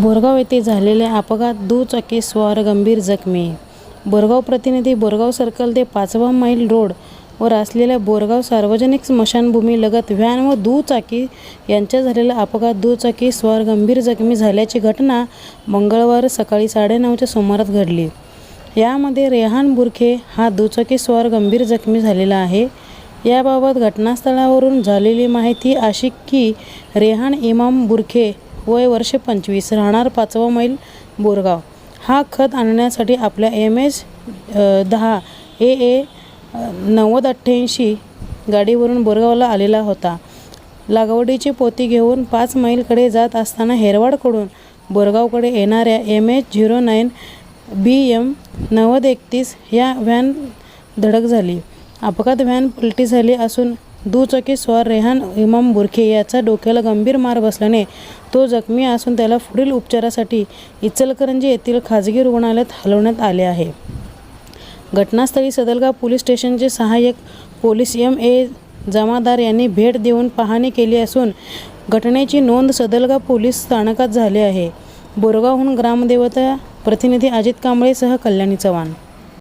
बोरगाव येथे झालेल्या अपघात दुचाकी स्वार गंभीर जखमी. बोरगाव प्रतिनिधी बोरगाव सर्कल ते पाचवा मैल रोड वर असलेल्या बोरगाव सार्वजनिक स्मशानभूमीलगत व्हॅन व दुचाकी यांच्या झालेला अपघात दुचाकी स्वार गंभीर जखमी झाल्याची घटना मंगळवार सकाळी साडेनऊच्या सुमारास घडली. यामध्ये रेहान बुरखे हा दुचाकी स्वार गंभीर जखमी झालेला आहे. याबाबत घटनास्थळावरून झालेली माहिती अशी की रेहान इमाम बुरखे वय वर्ष पंचवीस. राहणार पाचवा मैल बोरगाव. हा खत आणण्यासाठी आपल्या एम एच दहा ए ए नव्वद अठ्ठ्याऐंशी गाडीवरून बोरगावला आलेला होता. लागवडीची पोती घेऊन पाच मैलकडे जात असताना हेरवाडकडून बोरगावकडे येणाऱ्या M H zero nine B M नव्वद एकतीस या व्हॅन धडक झाली. अपघात व्हॅन पलटी झाली असून दुचाकी स्वार रेहान इमाम बुरखे याचा डोक्याला गंभीर मार बसल्याने तो जखमी असून त्याला पुढील उपचारासाठी इचलकरंजी येथील खाजगी रुग्णालयात हलवण्यात आले आहे. घटनास्थळी सदलगाव पोलीस स्टेशनचे सहाय्यक पोलीस एम ए जमादार यांनी भेट देऊन पाहणी केली असून घटनेची नोंद सदलगाव पोलीस स्थानकात झाली आहे. बोरगावहून ग्रामदेवता प्रतिनिधी अजित कांबळेसह कल्याणी चव्हाण.